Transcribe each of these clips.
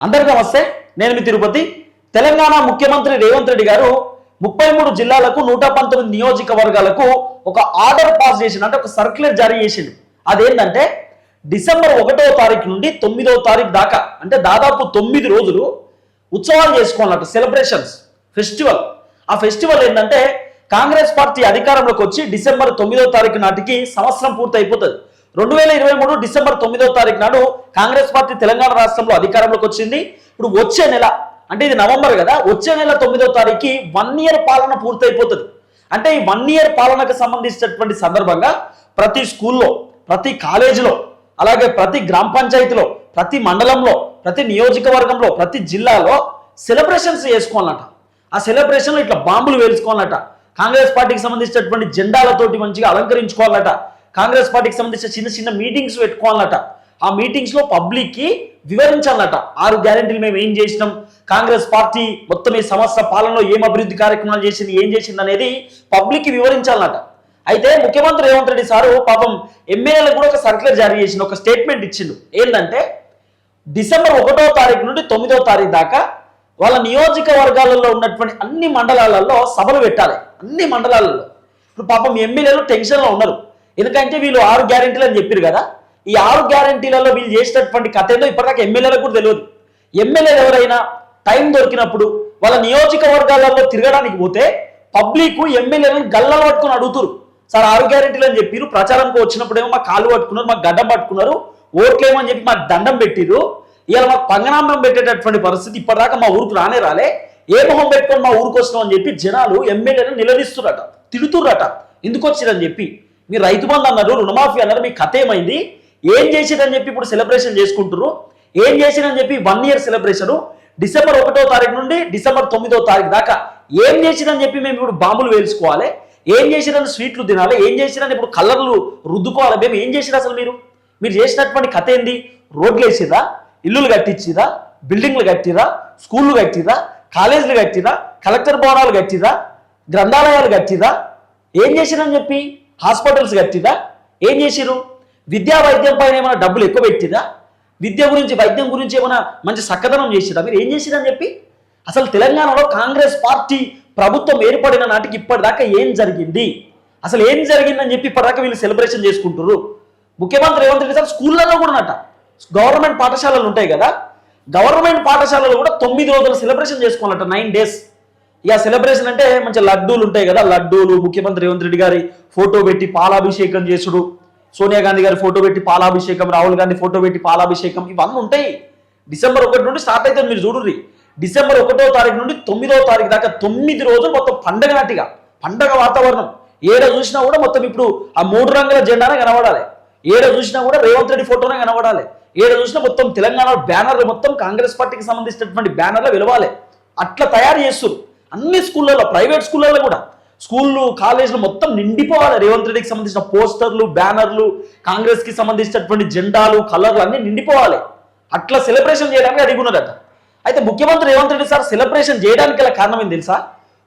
అందరికీ నమస్తే నేను మీ తిరుపతి. తెలంగాణ ముఖ్యమంత్రి రేవంత్ రెడ్డి గారు ముప్పై మూడు జిల్లాలకు నూట పంతొమ్మిది నియోజకవర్గాలకు ఒక ఆర్డర్ పాస్ చేసిండు. అంటే ఒక సర్క్యులర్ జారీ చేసిండు. అదేంటంటే డిసెంబర్ ఒకటో తారీఖు నుండి తొమ్మిదో తారీఖు దాకా అంటే దాదాపు తొమ్మిది రోజులు ఉత్సవాలు చేసుకోవాలన్నట్టు సెలబ్రేషన్స్ ఫెస్టివల్ ఆ ఫెస్టివల్ ఏంటంటే కాంగ్రెస్ పార్టీ అధికారంలోకి వచ్చి డిసెంబర్ తొమ్మిదో తారీఖు నాటికి సంవత్సరం పూర్తి అయిపోతుంది రెండు వేల ఇరవై మూడు డిసెంబర్ తొమ్మిదో తారీఖు నాడు కాంగ్రెస్ పార్టీ తెలంగాణ రాష్ట్రంలో అధికారంలోకి వచ్చింది. ఇప్పుడు వచ్చే నెల అంటే ఇది నవంబర్ కదా వచ్చే నెల తొమ్మిదో తారీఖు వన్ ఇయర్ పాలన పూర్తయిపోతుంది. అంటే ఈ వన్ ఇయర్ పాలనకు సంబంధించినటువంటి సందర్భంగా ప్రతి స్కూల్లో ప్రతి కాలేజీలో అలాగే ప్రతి గ్రామ పంచాయతీలో ప్రతి మండలంలో ప్రతి నియోజకవర్గంలో ప్రతి జిల్లాలో సెలబ్రేషన్స్ చేసుకోవాలన్నట ఆ సెలబ్రేషన్లో ఇట్లా బాంబులు వేల్చుకోవాలన్నట కాంగ్రెస్ పార్టీకి సంబంధించినటువంటి జెండాలతోటి మంచిగా అలంకరించుకోవాలన్నట కాంగ్రెస్ పార్టీకి సంబంధించిన చిన్న చిన్న మీటింగ్స్ పెట్టుకోవాలన్నట ఆ మీటింగ్స్లో పబ్లిక్కి వివరించాలన్నట ఆరు గ్యారెంటీలు మేము ఏం చేసినాం? కాంగ్రెస్ పార్టీ మొత్తం ఈ సంవత్సర పాలనలో ఏం అభివృద్ధి కార్యక్రమాలు చేసింది ఏం చేసింది అనేది పబ్లిక్కి వివరించాలన్నట అయితే ముఖ్యమంత్రి రేవంత్ రెడ్డి సారు పాపం ఎమ్మెల్యేలకు కూడా ఒక సర్క్యులర్ జారీ చేసిండు ఒక స్టేట్మెంట్ ఇచ్చిండు. ఏంటంటే డిసెంబర్ ఒకటో తారీఖు నుండి తొమ్మిదో తారీఖు దాకా వాళ్ళ నియోజకవర్గాలలో ఉన్నటువంటి అన్ని మండలాలలో సభలు పెట్టాలి. అన్ని మండలాలలో. ఇప్పుడు పాపం ఎమ్మెల్యేలు టెన్షన్లో ఉన్నారు. ఎందుకంటే వీళ్ళు ఆరు గ్యారెంటీలు అని చెప్పారు కదా. ఈ ఆరు గ్యారెంటీలలో వీళ్ళు చేసినటువంటి కథ ఏందో ఇప్పటిదాకా ఎమ్మెల్యేలకు కూడా తెలియదు. ఎమ్మెల్యేలు ఎవరైనా టైం దొరికినప్పుడు వాళ్ళ నియోజకవర్గాలలో తిరగడానికి పోతే పబ్లిక్ ఎమ్మెల్యేలను గల్లలు పట్టుకుని అడుగుతారు. సార్ ఆరు గ్యారెంటీలు అని చెప్పారు ప్రచారంకి వచ్చినప్పుడేమో మా కాళ్ళు పట్టుకున్నారు మాకు గడ్డం పట్టుకున్నారు ఓట్లేమని చెప్పి మాకు దండం పెట్టిరు ఇవాళ మాకు పంగనామం పెట్టేటటువంటి పరిస్థితి ఇప్పటిదాకా మా ఊరికి రానే రాలే. ఏ మొహం పెట్టుకొని మా ఊరికి వస్తున్నాం అని చెప్పి జనాలు ఎమ్మెల్యేలను నిలదీస్తురట తిడుతుర్రట. ఎందుకు వచ్చిరని చెప్పి మీరు రైతు బంధు అన్నారు రుణమాఫీ అన్నారు మీ కథ ఏమైంది? ఏం చేసిరని చెప్పి ఇప్పుడు సెలబ్రేషన్ చేసుకుంటారు ఏం చేసిరని చెప్పి వన్ ఇయర్ సెలబ్రేషను డిసెంబర్ ఒకటో తారీఖు నుండి డిసెంబర్ తొమ్మిదో తారీఖు దాకా ఏం చేసిరని చెప్పి మేము ఇప్పుడు బాంబులు వేల్చుకోవాలి? ఏం చేసిరని స్వీట్లు తినాలి? ఏం చేసిరని ఇప్పుడు కలర్లు రుద్దుకోవాలి? మేము ఏం చేసిరు అసలు మీరు? మీరు చేసినటువంటి కథ ఏంది? రోడ్లు వేసిరా ఇల్లులు కట్టించిరా బిల్డింగ్లు కట్టిరా స్కూళ్ళు కట్టిరా కాలేజీలు కట్టిరా కలెక్టర్ భవనాలు కట్టిరా గ్రంథాలయాలు కట్టిరా ఏం చేసిరని చెప్పి? హాస్పిటల్స్ కట్టిదా? ఏం చేసిరు విద్యా వైద్యం పైన ఏమైనా డబ్బులు ఎక్కువ పెట్టిరా విద్య గురించి వైద్యం గురించి ఏమైనా మంచి చక్కదనం చేసిరా మీరు ఏం చేసిరని చెప్పి? అసలు తెలంగాణలో కాంగ్రెస్ పార్టీ ప్రభుత్వం ఏర్పడిన నాటికి ఇప్పటిదాకా ఏం జరిగింది? అసలు ఏం జరిగిందని చెప్పి ఇప్పటిదాకా వీళ్ళు సెలబ్రేషన్ చేసుకుంటారు ముఖ్యమంత్రి రేవంత్ రెడ్డి సార్ స్కూళ్ళలో కూడా నట గవర్నమెంట్ పాఠశాలలు ఉంటాయి కదా? గవర్నమెంట్ పాఠశాలలు కూడా తొమ్మిది రోజులు సెలబ్రేషన్ చేసుకోవాలట నైన్ డేస్. ఇక సెలబ్రేషన్ అంటే మంచి లడ్డూలు ఉంటాయి కదా లడ్డూలు ముఖ్యమంత్రి రేవంత్ రెడ్డి గారి ఫోటో పెట్టి పాలాభిషేకం చేసుడు సోనియా గాంధీ గారి ఫోటో పెట్టి పాలాభిషేకం రాహుల్ గాంధీ ఫోటో పెట్టి పాలాభిషేకం ఇవన్నీ ఉంటాయి. డిసెంబర్ ఒకటి నుండి స్టార్ట్ అవుతుంది మీరు చూడుర్రి. డిసెంబర్ ఒకటో తారీఖు నుండి తొమ్మిదో తారీఖు దాకా తొమ్మిది రోజులు మొత్తం పండగ నాటిగా పండగ వాతావరణం. ఏడ చూసినా కూడా మొత్తం ఇప్పుడు ఆ మూడు రంగుల జెండానే కనబడాలి. ఏడ చూసినా కూడా రేవంత్ రెడ్డి ఫోటోనే కనబడాలి. ఏడ చూసినా మొత్తం తెలంగాణ బ్యానర్లు మొత్తం కాంగ్రెస్ పార్టీకి సంబంధించినటువంటి బ్యానర్లు వెలవాలి. అట్లా తయారు చేస్తారు అన్ని స్కూళ్ళలో ప్రైవేట్ స్కూళ్ళలో కూడా. స్కూళ్ళు కాలేజీలు మొత్తం నిండిపోవాలి. రేవంత్ రెడ్డికి సంబంధించిన పోస్టర్లు బ్యానర్లు కాంగ్రెస్కి సంబంధించినటువంటి జెండాలు కలర్లు అన్నీ నిండిపోవాలి. అట్లా సెలబ్రేషన్ చేయడానికి అడిగున్నదట అయితే ముఖ్యమంత్రి రేవంత్ రెడ్డి సార్ సెలబ్రేషన్ చేయడానికి గల కారణం ఏంది తెలుసా?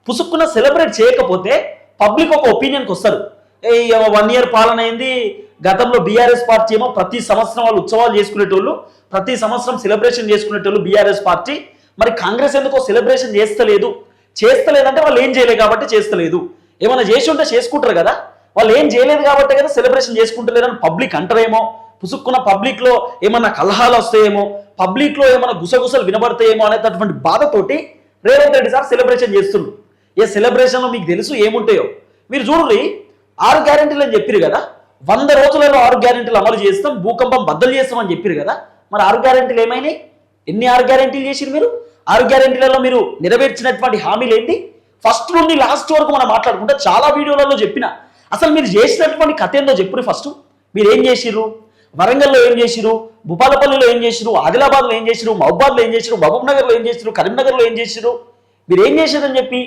పుసుక్కున సెలబ్రేట్ చేయకపోతే పబ్లిక్ ఒక ఒపీనియన్కి వస్తారు. ఏ వన్ ఇయర్ పాలన అయింది గతంలో బీఆర్ఎస్ పార్టీ ఏమో ప్రతి సంవత్సరం వాళ్ళు ఉత్సవాలు చేసుకునేటోళ్ళు ప్రతి సంవత్సరం సెలబ్రేషన్ చేసుకునేటోళ్ళు బీఆర్ఎస్ పార్టీ. మరి కాంగ్రెస్ ఎందుకో సెలబ్రేషన్ చేస్తలేదు? చేస్తలేదంటే వాళ్ళు ఏం చేయలేదు కాబట్టి చేస్తలేదు. ఏమైనా చేసి ఉంటే చేసుకుంటారు కదా. వాళ్ళు ఏం చేయలేదు కాబట్టి కదా సెలబ్రేషన్ చేసుకుంటలేరని పబ్లిక్ అంటారేమో. పుసుక్కున్న పబ్లిక్లో ఏమైనా కలహాలు వస్తాయేమో. పబ్లిక్లో ఏమైనా గుసగుసలు వినబడతాయేమో అనేటటువంటి బాధతోటి రేవంత్ రెడ్డి సార్ సెలబ్రేషన్ చేస్తుండ్రు. ఏ సెలబ్రేషన్లో మీకు తెలుసు ఏముంటాయో? మీరు చూడండి ఆరు గ్యారెంటీలు అని చెప్పారు కదా. వంద రోజులలో ఆరు గ్యారెంటీలు అమలు చేస్తాం భూకంపం బద్దలు చేస్తామని చెప్పారు కదా. మరి ఆరు గ్యారెంటీలు ఏమైనాయి? ఎన్ని ఆరు గ్యారెంటీలు చేసిరు మీరు? ఆరు గ్యారెంటీలలో మీరు నెరవేర్చినటువంటి హామీలు ఏంటి ఫస్ట్ నుండి లాస్ట్ వరకు మనం మాట్లాడుకుంటే చాలా వీడియోలలో చెప్పిన అసలు మీరు చేసినటువంటి కథ ఏందో చెప్పురు ఫస్ట్ మీరు ఏం చేసిర్రు వరంగల్లో ఏం చేసిరు భూపాలపల్లిలో ఏం చేసిరు ఆదిలాబాద్లో ఏం చేసిరు మహబాద్లో ఏం చేసిరు మహబూబ్నగర్లో ఏం చేసిరు కరీంనగర్లో ఏం చేసిరు మీరు ఏం చేశారని చెప్పి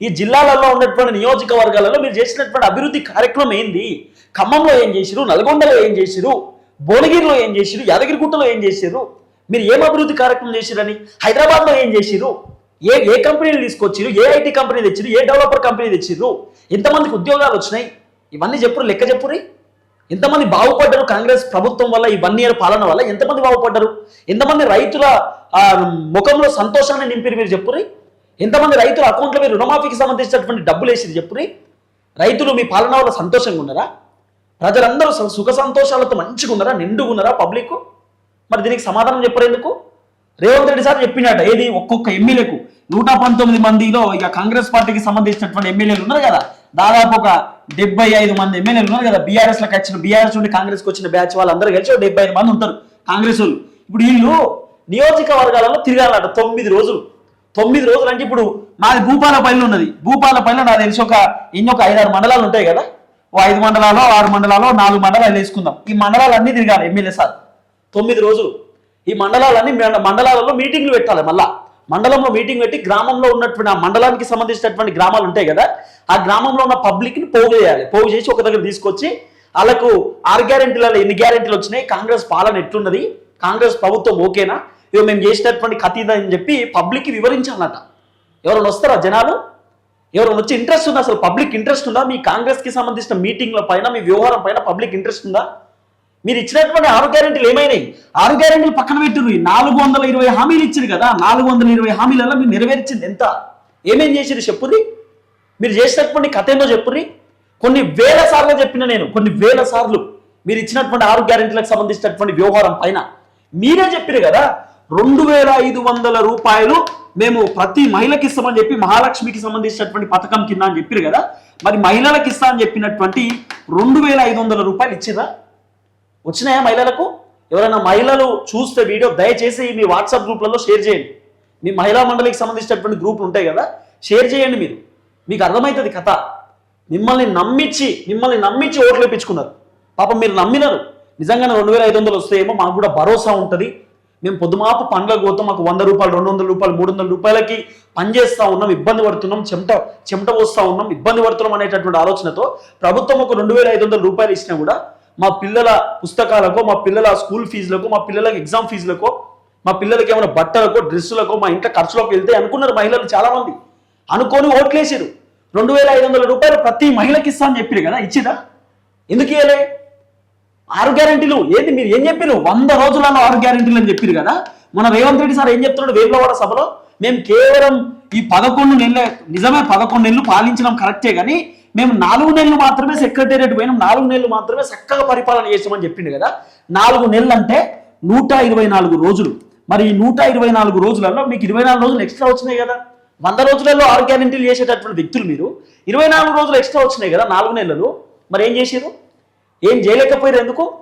ఈ జిల్లాలలో ఉన్నటువంటి నియోజకవర్గాలలో మీరు చేసినటువంటి అభివృద్ధి కార్యక్రమం ఏంది ఖమ్మంలో ఏం చేసిరు నల్గొండలో ఏం చేసిరు భువనగిరిలో ఏం చేసిరు యాదగిరిగుట్టలో ఏం చేసిరు మీరు ఏం అభివృద్ధి కార్యక్రమం చేసిరని హైదరాబాద్లో ఏం చేసిరు ఏ ఏ కంపెనీలు తీసుకొచ్చిరు ఏ ఐటీ కంపెనీ తెచ్చిరు ఏ డెవలపర్ కంపెనీ తెచ్చిరు ఎంతమందికి ఉద్యోగాలు వచ్చినాయి. ఇవన్నీ చెప్పురు లెక్క చెప్పురి ఎంతమంది బాగుపడ్డారు కాంగ్రెస్ ప్రభుత్వం వల్ల ఈ వన్ ఇయర్ పాలన వల్ల ఎంతమంది బాగుపడ్డారు? ఎంతమంది రైతుల ముఖంలో సంతోషాన్ని నింపిరు మీరు చెప్పురి ఎంతమంది రైతుల అకౌంట్లో మీరు రుణమాఫీకి సంబంధించినటువంటి డబ్బులు వేసిరు చెప్పురి రైతులు మీ పాలన వల్ల సంతోషంగా ఉన్నారా? ప్రజలందరూ సుఖ సంతోషాలతో మంచిగా ఉన్నారా నిండుగా ఉన్నారా పబ్లిక్ మరి దీనికి సమాధానం చెప్పరేందుకు రేవంత్ రెడ్డి సార్ చెప్పినట్ట ఏది? ఒక్కొక్క ఎమ్మెల్యేకు నూట పంతొమ్మిది మందిలో ఇక కాంగ్రెస్ పార్టీకి సంబంధించినటువంటి ఎమ్మెల్యేలు ఉన్నారు కదా. దాదాపు ఒక డెబ్బై ఐదు మంది ఎమ్మెల్యేలు ఉన్నారు కదా. బీఆర్ఎస్లకు వచ్చిన బీఆర్ఎస్ నుండి కాంగ్రెస్కి వచ్చిన బ్యాచ్ వాళ్ళందరూ కలిసి ఒక డెబ్బై ఐదు మంది ఉంటారు కాంగ్రెస్ వాళ్ళు. ఇప్పుడు వీళ్ళు నియోజకవర్గాలలో తిరగాలట తొమ్మిది రోజులు. తొమ్మిది రోజులు అంటే ఇప్పుడు మాది భూపాలపల్లి ఉన్నది. భూపాలపల్లి నాకు తెలిసి ఒక ఎన్ని ఒక ఐదారు మండలాలు ఉంటాయి కదా. ఓ ఐదు మండలాలు ఆరు మండలాలు నాలుగు మండలాలు వేసుకుందాం. ఈ మండలాలు అన్ని తిరగాలి ఎమ్మెల్యే సార్. తొమ్మిది రోజులు ఈ మండలాలన్నీ మండలాలలో మీటింగ్లు పెట్టాలి మళ్ళా. మండలంలో మీటింగ్ పెట్టి గ్రామంలో ఉన్నటువంటి ఆ మండలానికి సంబంధించినటువంటి గ్రామాలు ఉంటాయి కదా ఆ గ్రామంలో ఉన్న పబ్లిక్ని పోగు చేయాలి. పోగు చేసి ఒక దగ్గర తీసుకొచ్చి వాళ్ళకు ఆరు గ్యారెంటీలలో ఎన్ని గ్యారెంటీలు వచ్చినాయి కాంగ్రెస్ పాలన ఎట్లున్నది కాంగ్రెస్ ప్రభుత్వం ఓకేనా ఇవి మేము చేసినటువంటి కథ అని చెప్పి పబ్లిక్కి వివరించాలన్నట ఎవరైనా వస్తారా జనాలు? ఎవరైనా వచ్చి ఇంట్రెస్ట్ ఉందా? అసలు పబ్లిక్ ఇంట్రెస్ట్ ఉందా? మీ కాంగ్రెస్కి సంబంధించిన మీటింగ్ల పైన మీ వ్యవహారం పైన పబ్లిక్ ఇంట్రెస్ట్ ఉందా? మీరు ఇచ్చినటువంటి ఆరు గ్యారెంటీలు ఏమైనాయి? ఆరు గ్యారెంటీలు పక్కన పెట్టిరు ఈ నాలుగు వందల ఇరవై హామీలు ఇచ్చారు కదా నాలుగు వందల ఇరవై హామీలలో మీరు నెరవేర్చింది ఎంత? ఏమేం చేసిరు చెప్పుర్రి? మీరు చేసినటువంటి కథ ఏందో చెప్పుర్రి? కొన్ని వేల సార్లు చెప్పిన నేను కొన్ని వేల సార్లు మీరు ఇచ్చినటువంటి ఆరు గ్యారెంటీలకు సంబంధించినటువంటి వ్యవహారం పైన. మీరే చెప్పారు కదా రెండు వేల ఐదు వందల రూపాయలు మేము ప్రతి మహిళకి ఇస్తామని చెప్పి మహాలక్ష్మికి సంబంధించినటువంటి పథకం కింద అని చెప్పారు కదా మరి మహిళలకు ఇస్తా అని చెప్పినటువంటి రెండు వేల ఐదు వందల రూపాయలు ఇచ్చిరా వచ్చినాయా మహిళలకు? ఎవరైనా మహిళలు చూస్తే వీడియో దయచేసి మీ వాట్సాప్ గ్రూప్లలో షేర్ చేయండి. మీ మహిళా మండలికి సంబంధించినటువంటి గ్రూపులు ఉంటాయి కదా షేర్ చేయండి మీరు. మీకు అర్థమవుతుంది కథ. మిమ్మల్ని నమ్మించి మిమ్మల్ని నమ్మించి ఓట్లు వేయించుకున్నారు పాపం మీరు నమ్మినారు. నిజంగానే రెండు వేల ఐదు వందలు వస్తాయేమో మాకు కూడా భరోసా ఉంటుంది. మేము పొద్దుమాపు పండ్లకు పోతాం మాకు వంద రూపాయలు రెండు వందల రూపాయలు మూడు వందల రూపాయలకి పనిచేస్తూ ఉన్నాం ఇబ్బంది పడుతున్నాం చెమట చెమట వస్తూ ఉన్నాం ఇబ్బంది పడుతున్నాం అనేటటువంటి ఆలోచనతో ప్రభుత్వం ఒక రెండు వేల ఐదు వందల రూపాయలు ఇచ్చినా కూడా మా పిల్లల పుస్తకాలకో మా పిల్లల స్కూల్ ఫీజులకు మా పిల్లల ఎగ్జామ్ ఫీజులకు మా పిల్లలకి ఏమైనా బట్టలకో డ్రెస్సులకో మా ఇంట్లో ఖర్చులోకి వెళ్తే అనుకున్నారు మహిళలు చాలామంది. అనుకొని ఓట్లేసారు రెండు వేల ఐదు వందల రూపాయలు ప్రతి మహిళకి ఇస్తా అని చెప్పారు కదా ఇచ్చిదా ఎందుకు ఇవ్వలే ఆరు గ్యారంటీలు. ఏంటి మీరు ఏం చెప్పారు వంద రోజులలో ఆరు గ్యారంటీలు అని చెప్పారు కదా. మన రేవంత్ రెడ్డి సార్ ఏం చెప్తున్నాడు వేములవాడ సభలో? మేము కేవలం ఈ పదకొండు నెలలే నిజమే పదకొండు నెలలు పాలించడం కరెక్టే కానీ మేము నాలుగు నెలలు మాత్రమే సెక్రటేరియట్ పోయినాం. నాలుగు నెలలు మాత్రమే చక్కగా పరిపాలన చేసామని చెప్పిండు కదా. నాలుగు నెలలు అంటే నూట ఇరవై నాలుగు రోజులు. మరి ఈ నూట ఇరవై నాలుగు రోజులలో మీకు ఇరవై నాలుగు రోజులు ఎక్స్ట్రా వచ్చినాయి కదా. వంద రోజులలో ఆరు గ్యారెంటీలు చేసేటటువంటి వ్యక్తులు మీరు. ఇరవై నాలుగు రోజులు ఎక్స్ట్రా వచ్చినాయి కదా నాలుగు నెలలు. మరి ఏం చేశారు ఏం చేయలేకపోయారు ఎందుకు?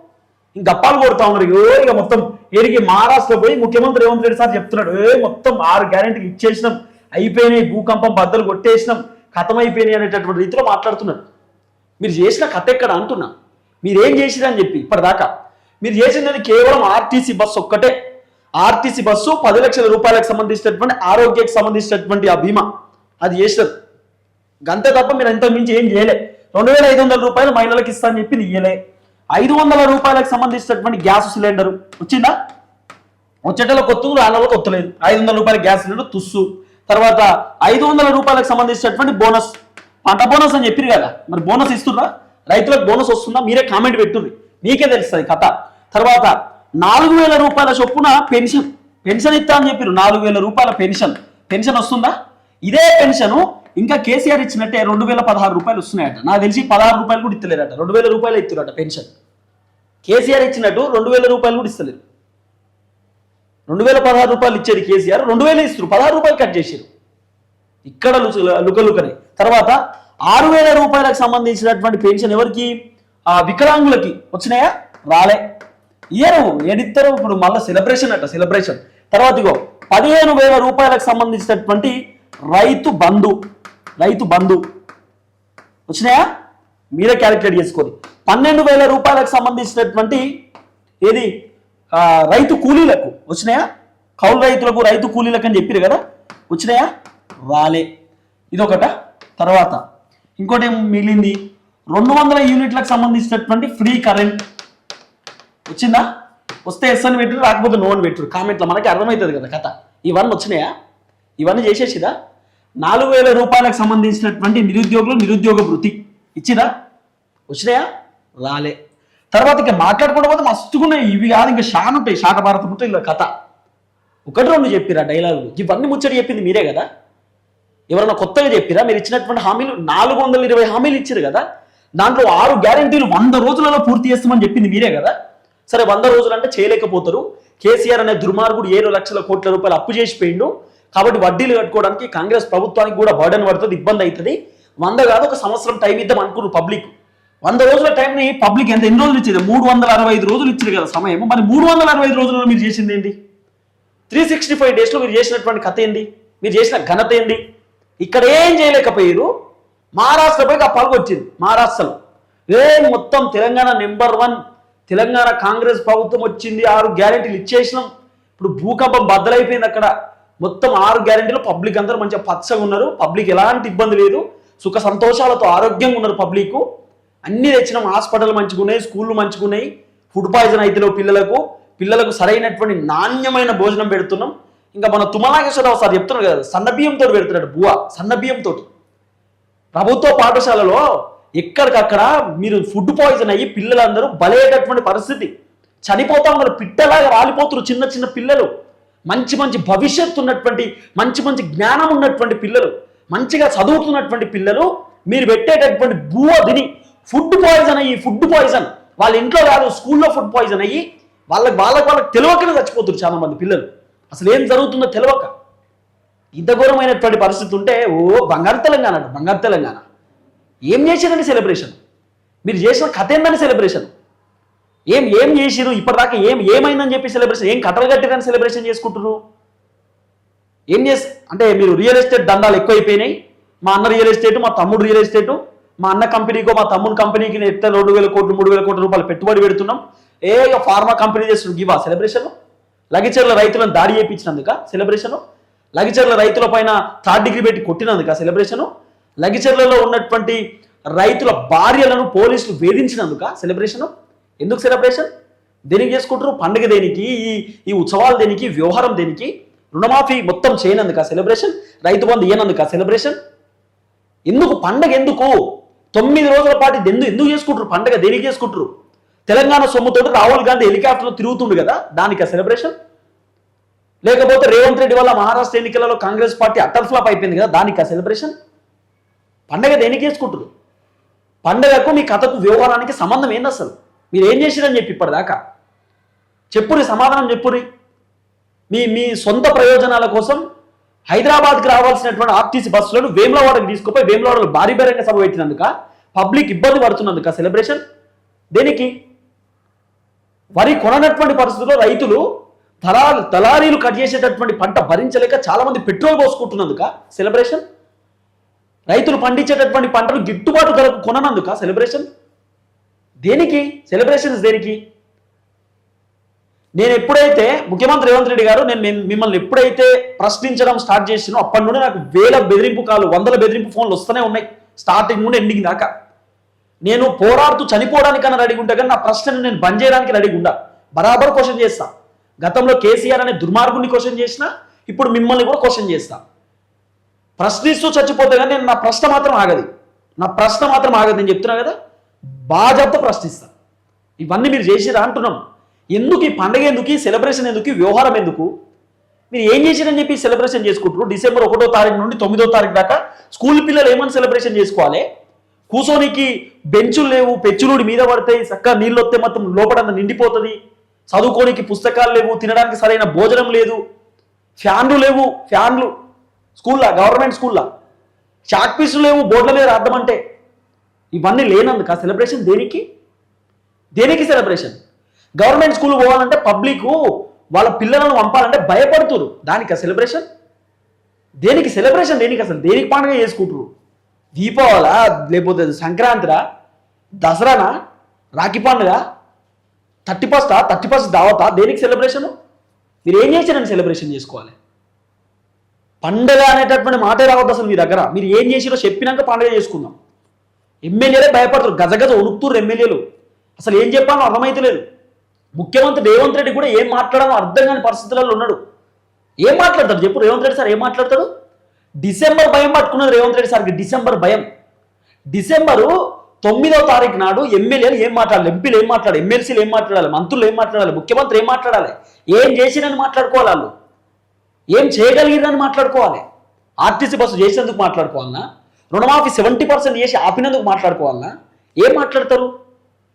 ఇంక గప్పాలు కొడతా ఉన్నారు. ఏ ఇక మొత్తం ఎరిగి మహారాష్ట్ర పోయి ముఖ్యమంత్రి రేవంత్ రెడ్డి సార్ చెప్తున్నాడు. ఏ మొత్తం ఆరు గ్యారెంటీలు ఇచ్చేసినాం. అయిపోయినాయి. భూకంపం బద్దలు కొట్టేసినాం. కథమైపోయినాయి అనేటటువంటి రీతిలో మాట్లాడుతున్నారు. మీరు చేసిన కథ ఎక్కడ అంటున్నా? మీరు ఏం చేసిరని చెప్పి ఇప్పటిదాకా. మీరు చేసిందని కేవలం ఆర్టీసీ బస్సు ఒక్కటే. ఆర్టీసీ బస్సు పది లక్షల రూపాయలకు సంబంధించినటువంటి ఆరోగ్యకి సంబంధించినటువంటి ఆ బీమా. అది చేసినారు గంతే తప్ప మీరు ఎంతో మించి ఏం చేయలే. రెండు వేల ఐదు వందల రూపాయలు మహిళలకు ఇస్తా అని చెప్పి ఇయ్యలే. ఐదు వందల రూపాయలకు సంబంధించినటువంటి గ్యాస్ సిలిండర్. వచ్చిందా? వచ్చేటలో కొత్త రాళ్ళలో కొత్తలేదు ఐదు వందల రూపాయల గ్యాస్ సిలిండర్ తుస్సు. తర్వాత ఐదు వందల రూపాయలకు సంబంధించినటువంటి బోనస్. పంట బోనస్ అని చెప్పారు కదా. మరి బోనస్ ఇస్తుందా రైతులకు బోనస్ వస్తుందా? మీరే కామెంట్ పెట్టుంది మీకే తెలుస్తుంది కథ. తర్వాత నాలుగు వేల రూపాయల చొప్పున పెన్షన్. పెన్షన్ ఇస్తా అని చెప్పారు నాలుగు వేల రూపాయల పెన్షన్. పెన్షన్ వస్తుందా? ఇదే పెన్షన్ ఇంకా కేసీఆర్ ఇచ్చినట్టే రెండు వేల పదహారు రూపాయలు వస్తున్నాయట. నాకు తెలిసి పదహారు రూపాయలు కూడా ఇస్తలేరట. రెండు వేల రూపాయలు ఇస్తున్నారట పెన్షన్. కేసీఆర్ ఇచ్చినట్టు రెండు వేల రూపాయలు కూడా ఇస్తలేరు. రెండు వేల పదహారు రూపాయలు ఇచ్చేది కేసీఆర్ రెండు వేలు ఇస్తారు పదహారు రూపాయలు కట్ చేశారు. ఇక్కడ లుకలుకని. తర్వాత ఆరు వేల రూపాయలకు సంబంధించినటువంటి పెన్షన్ ఎవరికి? ఆ వికలాంగులకి. వచ్చినాయా? రాలే. ఇయ్యరు ఏడిస్తారు ఇప్పుడు మళ్ళీ సెలబ్రేషన్ అట సెలబ్రేషన్ తర్వాత ఇగో పదిహేను వేల రూపాయలకు సంబంధించినటువంటి రైతు బంధు. రైతు బంధు. వచ్చినాయా? మీరే క్యాలిక్యులేట్ చేసుకోండి. పన్నెండు వేల రూపాయలకు సంబంధించినటువంటి ఏది? రైతు కూలీలకు వచ్చినాయా? కౌలు రైతులకు రైతు కూలీలకు అని చెప్పారు కదా? వచ్చినాయా? రాలే. ఇదొకట. తర్వాత ఇంకోటి మిగిలింది? రెండు వందల యూనిట్లకు సంబంధించినటువంటి ఫ్రీ కరెంట్. వచ్చిందా? వస్తే ఎస్ అని పెట్టు రాకపోతే నో అని పెట్టు కామెంట్లో మనకి అర్థమవుతుంది కదా కథ. ఇవన్నీ వచ్చినాయా? ఇవన్నీ చేసేసిదా నాలుగు వేల రూపాయలకు సంబంధించినటువంటి నిరుద్యోగులు నిరుద్యోగ వృత్తి. ఇచ్చిరా వచ్చినాయా? రాలే. తర్వాత ఇంకా మాట్లాడుకోవడం పోతే మస్తుగా ఉన్నాయి ఇవి కాదు ఇంకా షాన్ ఉంటాయి. శాట భారతం ఉంటాయి ఇలా కథ. ఒకటి రెండు చెప్పిరా డైలాగులు ఇవన్నీ ముచ్చట చెప్పింది మీరే కదా? ఎవరైనా కొత్తగా చెప్పిరా మీరు ఇచ్చినటువంటి హామీలు నాలుగు వందల ఇరవై హామీలు ఇచ్చారు కదా? దాంట్లో ఆరు గ్యారంటీలు వంద రోజులలో పూర్తి చేస్తామని చెప్పింది మీరే కదా? సరే వంద రోజులు అంటే చేయలేకపోతారు. కేసీఆర్ అనే దుర్మార్గుడు ఏడు లక్షల కోట్ల రూపాయలు అప్పు చేసిపోయిండు కాబట్టి వడ్డీలు కట్టుకోవడానికి కాంగ్రెస్ ప్రభుత్వానికి కూడా బర్డన్ పడుతుంది ఇబ్బంది అవుతుంది. వంద కాదు ఒక సంవత్సరం టైం ఇద్దాం అనుకున్నారు పబ్లిక్. వంద రోజుల టైంని పబ్లిక్ ఎంత? ఎన్ని రోజులు ఇచ్చేది? మూడు వందల అరవై ఐదు రోజులు ఇచ్చారు కదా సమయం. మరి మూడు వందల అరవై ఐదు రోజుల్లో మీరు చేసింది ఏంటి? త్రీ సిక్స్టీ ఫైవ్ డేస్లో మీరు చేసినటువంటి కథ ఏంటి? మీరు చేసిన ఘనత ఏంటి? ఇక్కడ ఏం చేయలేకపోయారు? మహారాష్ట్రపై ఆ పలుకొచ్చింది మహారాష్ట్రలో. ఏ మొత్తం తెలంగాణ నెంబర్ వన్ తెలంగాణ కాంగ్రెస్ ప్రభుత్వం వచ్చింది ఆరు గ్యారెంటీలు ఇచ్చేసినాం. ఇప్పుడు భూకంపం బద్దలైపోయింది అక్కడ. మొత్తం ఆరు గ్యారెంటీలు పబ్లిక్ అందరూ మంచిగా పచ్చగా ఉన్నారు. పబ్లిక్ ఎలాంటి ఇబ్బంది లేదు. సుఖ సంతోషాలతో ఆరోగ్యంగా ఉన్నారు పబ్లిక్ అన్ని తెచ్చినాం. హాస్పిటల్ మంచిగా ఉన్నాయి స్కూళ్ళు మంచిగా ఉన్నాయి ఫుడ్ పాయిజన్ అయితే పిల్లలకు పిల్లలకు సరైనటువంటి నాణ్యమైన భోజనం పెడుతున్నాం. ఇంకా మన తుమ్మనాగేశ్వరరావు సార్ చెప్తున్నారు కదా సన్న బియ్యంతో పెడుతున్నాడు బువ సన్న బియ్యంతో ప్రభుత్వ పాఠశాలలో ఎక్కడికక్కడ మీరు ఫుడ్ పాయిజన్ అయ్యి పిల్లలందరూ బలయ్యేటటువంటి పరిస్థితి. చనిపోతా ఉన్నారు పిట్టలాగా రాలిపోతున్నారు చిన్న చిన్న పిల్లలు. మంచి మంచి భవిష్యత్తు ఉన్నటువంటి మంచి మంచి జ్ఞానం ఉన్నటువంటి పిల్లలు. మంచిగా చదువుతున్నటువంటి పిల్లలు మీరు పెట్టేటటువంటి బువ తిని ఫుడ్ పాయిజన్ అయ్యి ఫుడ్ పాయిజన్. వాళ్ళ ఇంట్లో కాదు స్కూల్లో ఫుడ్ పాయిజన్ అయ్యి వాళ్ళకి వాళ్ళకి వాళ్ళకి తెలియకనే చచ్చిపోతున్నారు చాలా మంది పిల్లలు. అసలు ఏం జరుగుతుందో తెలియక ఇంత ఘోరమైనటువంటి పరిస్థితి ఉంటే ఓ బంగారు తెలంగాణ అంట బంగారు తెలంగాణ. ఏం చేసిరండి సెలబ్రేషన్ మీరు చేసిన కథ ఏందని సెలబ్రేషన్ ఏం ఏం చేసిరు ఇప్పటిదాకా ఏం ఏమైందని చెప్పి సెలబ్రేషన్ ఏం కథలు కట్టిరని సెలబ్రేషన్ చేసుకుంటున్నారు ఏం చేసి అంటే మీరు రియల్ ఎస్టేట్ దండాలు ఎక్కువైపోయినాయి. మా అన్న రియల్ ఎస్టేట్ మా తమ్ముడు రియల్ ఎస్టేట్ మా అన్న కంపెనీకో మా తమ్ముడు కంపెనీకి నేను ఎట్లా రెండు వేల కోట్లు మూడు వేల కోట్ల రూపాయలు పెట్టుబడి పెడుతున్నాం. ఏ ఫార్మా కంపెనీ చేస్తున్నాం గివా సెలబ్రేషన్ లగిచర్ల రైతులను దాడి చేయించినందుక సెలబ్రేషను లగిచర్ల రైతుల పైన థర్డ్ డిగ్రీ పెట్టి కొట్టినందుక సెలబ్రేషను లగిచర్లలో ఉన్నటువంటి రైతుల భార్యలను పోలీసులు వేధించినందుక సెలబ్రేషను ఎందుకు సెలబ్రేషన్ దేనికి చేసుకుంటారు పండుగ దేనికి? ఈ ఈ ఉత్సవాలు దేనికి? వ్యవహారం దేనికి? రుణమాఫీ మొత్తం చేయనందుక సెలబ్రేషన్ రైతు బంధు ఇయ్యనందుక సెలబ్రేషన్ ఎందుకు? పండగ ఎందుకు? తొమ్మిది రోజుల పాటు ఎందుకు ఎందుకు చేసుకుంటారు పండగ దేనికి చేసుకుంటారు తెలంగాణ సొమ్ముతోటి రాహుల్ గాంధీ హెలికాప్టర్లో తిరుగుతుండు కదా దానికి సెలబ్రేషన్ లేకపోతే రేవంత్ రెడ్డి వల్ల మహారాష్ట్ర ఎన్నికలలో కాంగ్రెస్ పార్టీ అటర్ ఫ్లాప్ అయిపోయింది కదా దానికి సెలబ్రేషన్ పండగ దేనికి చేసుకుంటారు పండగకు మీ కథకు వ్యవహారానికి సంబంధం ఏంది అసలు? మీరు ఏం చేసిరని చెప్పి ఇప్పటిదాకా? చెప్పురి సమాధానం చెప్పురి మీ మీ సొంత ప్రయోజనాల కోసం హైదరాబాద్కి రావాల్సినటువంటి ఆర్టీసీ బస్సులను వేములవాడకు తీసుకుపోయి వేములవాడలో భారీ బహిరంగ సభ పెట్టినందుక పబ్లిక్ ఇబ్బంది పడుతున్నందుక సెలబ్రేషన్. దేనికి? వరి కొననటువంటి పరిస్థితుల్లో రైతులు తలా తలారీలు కట్ చేసేటటువంటి పంట భరించలేక చాలా మంది పెట్రోల్ పోసుకుంటున్నందుక సెలబ్రేషన్. రైతులు పండించేటటువంటి పంటలు గిట్టుబాటు ధరకు కొననందుక సెలబ్రేషన్. దేనికి? సెలబ్రేషన్స్ దేనికి? నేను ఎప్పుడైతే ముఖ్యమంత్రి రేవంత్ రెడ్డి గారు నేను మిమ్మల్ని ఎప్పుడైతే ప్రశ్నించడం స్టార్ట్ చేసినో అప్పటి నుండి నాకు వేల బెదిరింపు కాలు వందల బెదిరింపు ఫోన్లు వస్తూనే ఉన్నాయి. స్టార్టింగ్ నుండి ఎండింగ్ దాకా. నేను పోరాడుతూ చనిపోవడానికన్నా రెడీ ఉంటా కానీ నా ప్రశ్నను నేను బంద్ చేయడానికి రెడీ ఉండా. బరాబర్ క్వశ్చన్ చేస్తా. గతంలో కేసీఆర్ అనే దుర్మార్గుని క్వశ్చన్ చేసిన ఇప్పుడు మిమ్మల్ని కూడా క్వశ్చన్ చేస్తా. ప్రశ్నిస్తూ చచ్చిపోతే కానీ నేను నా ప్రశ్న మాత్రం ఆగది. నా ప్రశ్న మాత్రం ఆగదు. నేను చెప్తున్నా కదా బాధ్యత ప్రశ్నిస్తా. ఇవన్నీ మీరు చేసిరా అంటున్నాం ఎందుకు ఈ పండగ ఎందుకు? ఈ సెలబ్రేషన్ ఎందుకు? ఈ వ్యవహారం ఎందుకు? మీరు ఏం చేశారని చెప్పి సెలబ్రేషన్ చేసుకుంటారు డిసెంబర్ ఒకటో తారీఖు నుండి తొమ్మిదో తారీఖు దాకా స్కూల్ పిల్లలు ఏమని సెలబ్రేషన్ చేసుకోవాలి? కూసోనికి బెంచులు లేవు పెచ్చులుడి మీద పడతాయి చక్కగా నీళ్ళు వస్తే మొత్తం లోపల నిండిపోతుంది. చదువుకోనికి పుస్తకాలు లేవు తినడానికి సరైన భోజనం లేదు. ఫ్యాన్లు లేవు ఫ్యాన్లు. స్కూల్లా గవర్నమెంట్ స్కూల్లా. చాక్ పీసులు లేవు బోర్డుల మీద రాద్దామంటే. ఇవన్నీ లేనందుకు ఆ సెలబ్రేషన్ దేనికి? దేనికి సెలబ్రేషన్ గవర్నమెంట్ స్కూల్ పోవాలంటే పబ్లిక్ వాళ్ళ పిల్లలను పంపాలంటే భయపడుతురు. దానికి ఆ సెలబ్రేషన్? దేనికి సెలబ్రేషన్? దేనికి అసలు? దేనికి పండుగ చేసుకుంటారు? దీపావళ? లేకపోతే సంక్రాంతిరా? దసరానా? రాఖీ పండుగ? థర్టీ ఫస్టా థర్టీ ఫస్ట్ దావతా దేనికి సెలబ్రేషను? మీరు ఏం చేశారని సెలబ్రేషన్ చేసుకోవాలి? పండగ అనేటటువంటి మాటే రావద్దు అసలు మీ దగ్గర. మీరు ఏం చేసిరో చెప్పినాక పండుగ చేసుకుందాం. ఎమ్మెల్యేలే భయపడతారు. గజగజ ఉడుకుతురు ఎమ్మెల్యేలు. అసలు ఏం చెప్పాలో అర్థమైతలేదు. ముఖ్యమంత్రి రేవంత్ రెడ్డి కూడా ఏం మాట్లాడాలో అర్థం కాని పరిస్థితులలో ఉన్నాడు. ఏం మాట్లాడతాడు చెప్పు రేవంత్ రెడ్డి సార్ ఏం మాట్లాడతాడు? డిసెంబర్ భయం పట్టుకున్నది రేవంత్ రెడ్డి సార్కి డిసెంబర్ భయం. డిసెంబరు తొమ్మిదవ తారీఖు నాడు ఎమ్మెల్యేలు ఏం మాట్లాడాలి? ఎంపీలు ఏం మాట్లాడాలి? ఎమ్మెల్సీలు ఏం మాట్లాడాలి? మంత్రులు ఏం మాట్లాడాలి? ముఖ్యమంత్రి ఏం మాట్లాడాలి? ఏం చేసిరని మాట్లాడుకోవాలి వాళ్ళు? ఏం చేయగలిగిరని మాట్లాడుకోవాలి? ఆర్టీసీ బస్సు చేసినందుకు మాట్లాడుకోవాలన్నా రుణమాఫీ సెవెంటీ పర్సెంట్ చేసి ఆపినందుకు మాట్లాడుకోవాలన్నా ఏం మాట్లాడతారు?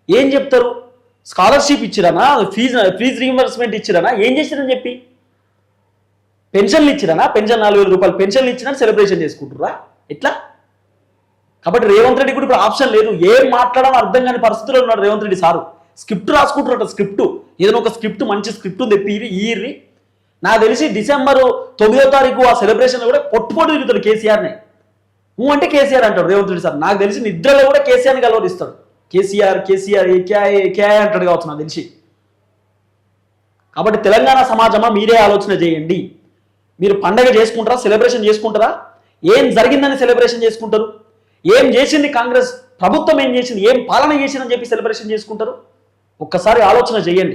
ఏం చెప్తారు? స్కాలర్షిప్ ఇచ్చిరనా? ఫీజు ఫీజు రీఇంబర్స్మెంట్ ఇచ్చిరనా? ఏం చేసిరని చెప్పి? పెన్షన్లు ఇచ్చిరనా? పెన్షన్ నాలుగు వేల రూపాయలు పెన్షన్లు ఇచ్చినా సెలబ్రేషన్ చేసుకుంటురా ఎట్లా? కాబట్టి రేవంత్ రెడ్డి కూడా ఇప్పుడు ఆప్షన్ లేదు. ఏం మాట్లాడడం అర్థం కాని పరిస్థితుల్లో ఉన్నాడు రేవంత్ రెడ్డి సారు. స్క్రిప్ట్ రాసుకుంటున్నట స్క్రిప్ట్. ఏదైనా ఒక స్క్రిప్ట్ మంచి స్క్రిప్ట్ ఉంది తెప్పి ఈర్రి నాకు తెలిసి డిసెంబర్ తొమ్మిదో తారీఖు ఆ సెలబ్రేషన్ కూడా పొట్టు తిరుగుతాడు కేసీఆర్ని. నువ్వు అంటే కేసీఆర్ అంటాడు రేవంత్ రెడ్డి సార్. నాకు తెలిసి నిద్రలో కూడా కేసీఆర్ని గలవరిస్తాడు కేసీఆర్ కేసీఆర్ ఏ క్యాయ్ అంటాడు కావచ్చు నాకు తెలిసి. కాబట్టి తెలంగాణ సమాజమా? మీరే ఆలోచన చేయండి. మీరు పండగ చేసుకుంటారా? సెలబ్రేషన్ చేసుకుంటారా? ఏం జరిగిందని సెలబ్రేషన్ చేసుకుంటారు? ఏం చేసింది కాంగ్రెస్? ప్రభుత్వం ఏం చేసింది? ఏం పాలన చేసిందని చెప్పి సెలబ్రేషన్ చేసుకుంటారు? ఒక్కసారి ఆలోచన చేయండి.